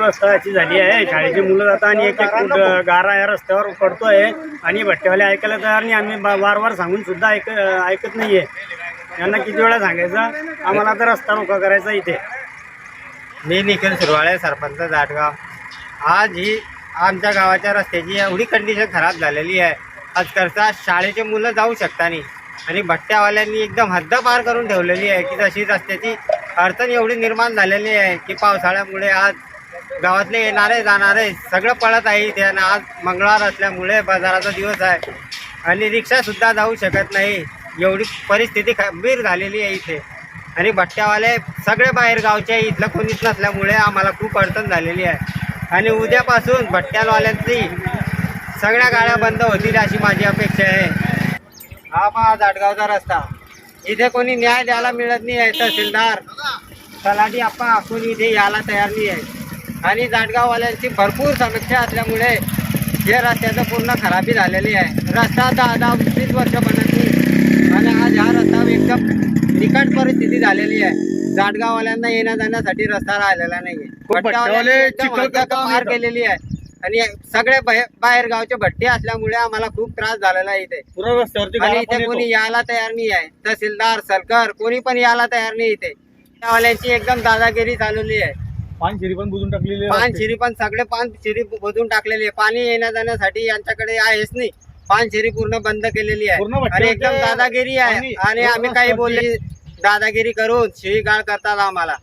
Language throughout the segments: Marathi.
अशी झाली आहे. शाळेची मुलं जातात आणि एक एक गारा या रस्त्यावर पडतोय आणि भट्टेवाले ऐकायला तयार नाही. आम्ही वारंवार सांगून सुद्धा ऐक ऐकत नाहीये. यांना किती वेळा सांगायचं? आम्हाला तर रस्ता रोका करायचा इथे. मी निखिल सुरवाळे सरपंच जाटगाव. आज ही आमच्या गावाच्या रस्त्याची एवढी कंडिशन खराब झालेली आहे. आजकालचा शाळेचे मुलं जाऊ शकता नाही. आणि भट्ट्यावाल्यांनी एकदम हद्द पार करून ठेवलेली आहे की तशी रस्त्याची अडचण एवढी निर्माण झालेली आहे की पावसाळ्यामुळे आज गावातले येणारे जाणारे सगळं पळत आहे इथे आणि आज मंगळवार असल्यामुळे बाजाराचा दिवस आहे. आणि रिक्षासुद्धा जाऊ शकत नाही. एवढी परिस्थिती खबीर झालेली आहे इथे. आणि भट्ट्यावाले सगळे बाहेर गावचे आहे. इथलं कोणीच नसल्यामुळे आम्हाला खूप अडचण झालेली आहे. आणि उद्यापासून भट्ट्यालवाल्यांची सगळ्या गाड्या बंद होतील अशी माझी अपेक्षा आहे. हा पहा जाटगावचा रस्ता. इथे कोणी न्याय द्यायला मिळत नाही आहे तहसीलदार. तलाठी आप्पा कोणी इथे यायला तयार नाही आहे. आणि जाटगाववाल्यांची भरपूर समीक्षा असल्यामुळे हे रस्त्याचं पूर्ण खराबी झालेली आहे. रस्ता दहा दहा वीस वर्ष बनत आणि आज हा रस्ता एकदम निकट परिस्थिती झालेली आहे. जाटगाववाल्यांना येण्या जाण्यासाठी रस्ता राहिलेला नाहीये. पार केलेली आहे. आणि सगळे बाहे- बाहेर गावचे भट्टे असल्यामुळे आम्हाला खूप त्रास झालेला आहे इथे. आणि इथे. कोणी यायला तयार नाही आहे. तहसीलदार सरकार कोणी पण यायला तयार नाही इथे. वाल्यांची एकदम दादागिरी चालवली आहे. पान शिरी पण बुजून टाकलेली आहे पान रस्ते. शिरी पण सगळे पान शिरी बुजून टाकलेली आहे. पाणी येण्या जाण्यासाठी यांच्याकडे आहेच नाही. पान शिरी पूर्ण बंद केलेली आहे. भट्टी आणि एकदम. दादागिरी आहे. पाणी आणि पूर्ण आम्ही काही. बोलले दादागिरी करून शिवीगाळ करतात आम्हाला.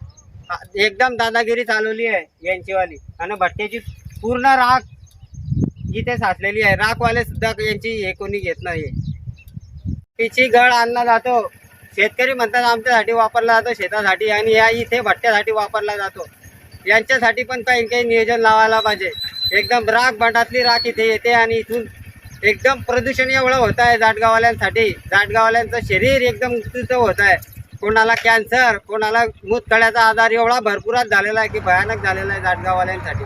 आ- एकदम दादागिरी चालवली आहे यांचीवाली. आणि भट्ट्याची पूर्ण राख इथे साचलेली आहे. राखवाले सुद्धा यांची हे कोणी घेत नाही. तिची गळ आणला जातो. शेतकरी म्हणतात आमच्यासाठी वापरला जातो शेतासाठी. आणि या इथे भट्ट्यासाठी वापरला जातो. यांच्यासाठी पण काही काही नियोजन लावायला पाहिजे. एकदम राख बटातली राख इथे येते आणि इथून एकदम प्रदूषण एवढं होत आहे जाटगाववाल्यांसाठी. जाटगाववाल्यांचं शरीर एकदम उत्सुक होत आहे. कोणाला कॅन्सर कोणाला मूतखड्याचा आजार एवढा भरपूरच झालेला आहे की भयानक झालेला आहे जाटगाववाल्यांसाठी.